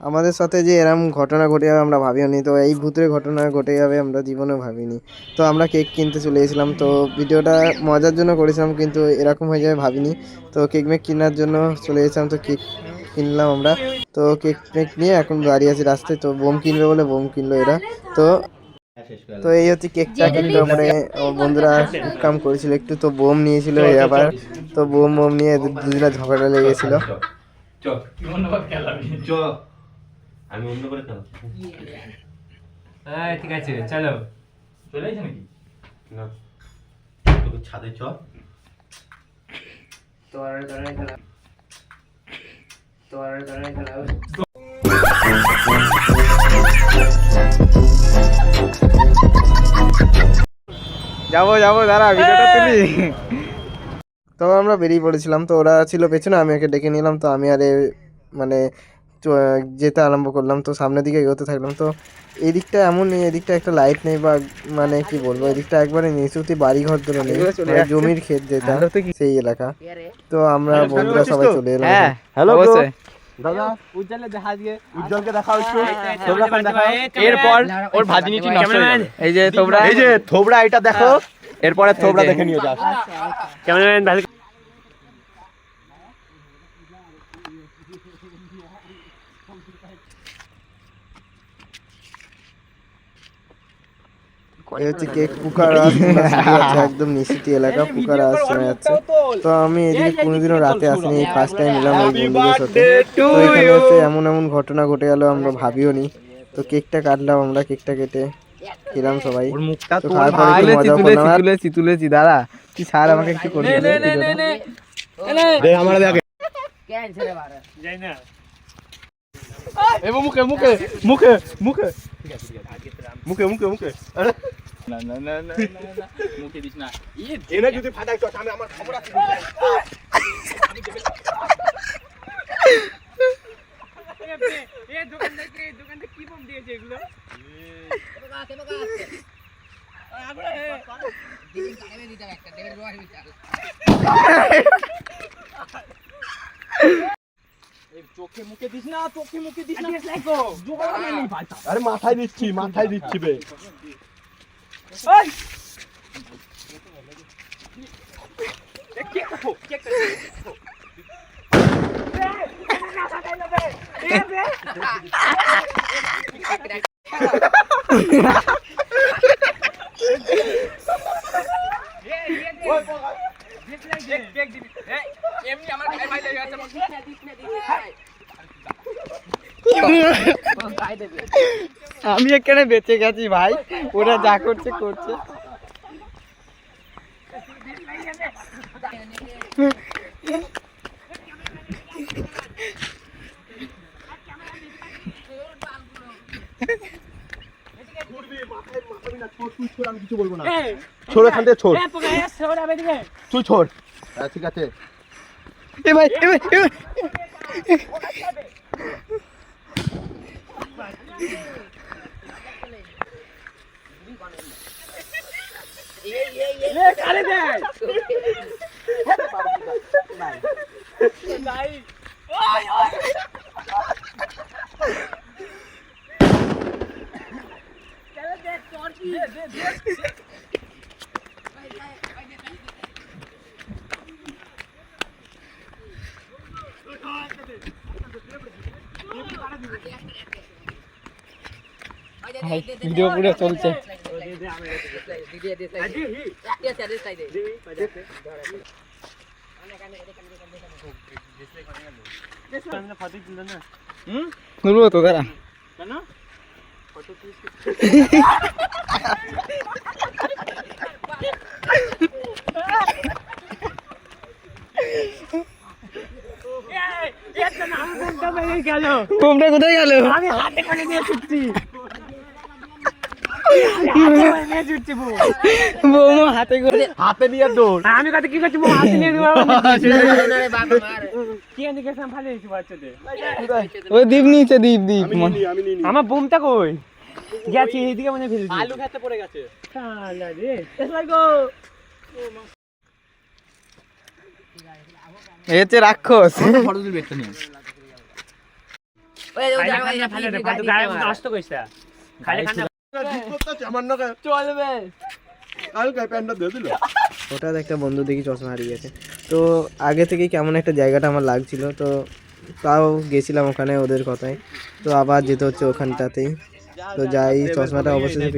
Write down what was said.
আমাদের সাথে যে এরম ঘটনা ঘটে যাবে আমরা ভাবিনি তো এই ভূতের ঘটনা ঘটে যাবে আমরা জীবনে ভাবিনি। তো আমরা কেক কিনতে চলে গেছিলাম, তো ভিডিওটা মজার জন্য করেছিলাম কিন্তু এরকম হয়ে যাবে ভাবিনি। তো কেক মেক কেনার জন্য চলে গেছিলাম, তো কেক কিনলাম আমরা। তো কেক মেক নিয়ে এখন দাঁড়িয়ে আছি রাস্তায় তো বোম কিনবে বলে বোম কিনলো এরা। তো তো এই হচ্ছে কেকটা কিনলো আমার বন্ধুরা কাম করেছিল একটু তো বোম নিয়েছিল এই আবার। তো বোম বোম নিয়ে দুজনে ঝগড়া লেগেছিল। চ চ আমি অন্য করে খেলাম। হ্যাঁ ঠিক আছে চলো। চলে নাকি? না। তোকে ছাদে চ কারণে খেলা তোমার কারণে খেলা যাব যাব দাঁড়া ভিডিওটা তুলি। তো আমরা বেরিয়ে পড়েছিলাম তো ওরা ছিল পেছনে আমি ওকে ডেকে নিলাম তো আমি আরে মানে যেতে আরম্ভ করলাম। তো সামনের দিকে এগোতে থাকলাম। তো এদিকটা এমন নেই এদিকটা একটা লাইট নেই বা মানে কি বলব এদিকটা একবারে নিচুতি বাড়ি ঘর ধরে নেই মানে জমির ক্ষেত যেটা সেই এলাকা। তো আমরা বন্ধুরা সবাই চলে এলাম। হ্যালো অবশ্যই। দাদা উজ্জ্বলে দেখা দিয়ে উজ্জ্বলকে দেখাও একটু তোমরা এরপর ওর ভাজিনিটি নষ্ট এই যে তোমরা এই যে থোবড়া এটা দেখো এরপরে থোবড়া দেখে নিয়ে যাস ক্যামেরাম্যান হচ্ছে কেক পুকারা একদম নিশ্চিত এলাকা পুকারা যাচ্ছে তো আমি এদিকে কোনোদিনও রাতে আসিনি এই ফার্স্ট টাইম এলাম এই বন্ধুদের সাথে। তো এখানে হচ্ছে এমন এমন ঘটনা ঘটে গেল আমরা ভাবিও নি। তো কেকটা কাটলাম আমরা কেকটা কেটে খেলাম সবাই। তো খাওয়ার পরে একটু মজা করলাম। তুলেছি তুলেছি দাদা তুই স্যার আমাকে একটু করে দে দে আমার দেখে এবার মুখে মুখে মুখে মুখে। মুখে মুখে মুখে। আরে। না না না না মুখে দিস না। এনে যদি ফাটাই তো আমি আমার খবর আছে চোখে মুখে দিস না চোখে মুখে দিস না। আরে মাথায় দিচ্ছি মাথায় দিচ্ছি বে। એમની અમારે ભાઈ લઈ ગયા છે আমি এখানে বেঁচে গেছি ভাই। ওরা যা করছে করছে। কিছু বলব না ছোড়। এখান থেকে ছোড় তুই ছোড়। ঠিক আছে। এ ভাই এ ভাই। এ ভাই ভিডিও পুরো চলছে তুলবো তো দাঁড়া বোমটা কোথায় গেল আমি হাতে করে নিয়ে ছুটছি বৌমা হাতে করে হাতে নিয়ে দৌড় আমি কত কি করছি বৌমা হাতে নিয়ে কি আনি গেছিলাম ভালো হয়েছে বাচ্চাদের ওই দীপ নিচে দীপ দীপ আমি নিই নি, আমি নিই নি। আমার বোমটা কই গেছে এইদিকে মনে ফেলে আলু খেতে পড়ে গেছে হচ্ছে রাক্ষস ফটো তুলবে একটা নিয়ে আসতো কইছা খালি চলবে দিল। হঠাৎ একটা বন্ধু দেখি চশমা হারিয়ে গেছে। তো আগে থেকেই কেমন একটা জায়গাটা আমার লাগছিল তো তাও গেছিলাম ওখানে ওদের কথায়। তো আবার যেতে হচ্ছে ওখানটাতেই। তো যাই চশমাটা অবশ্যই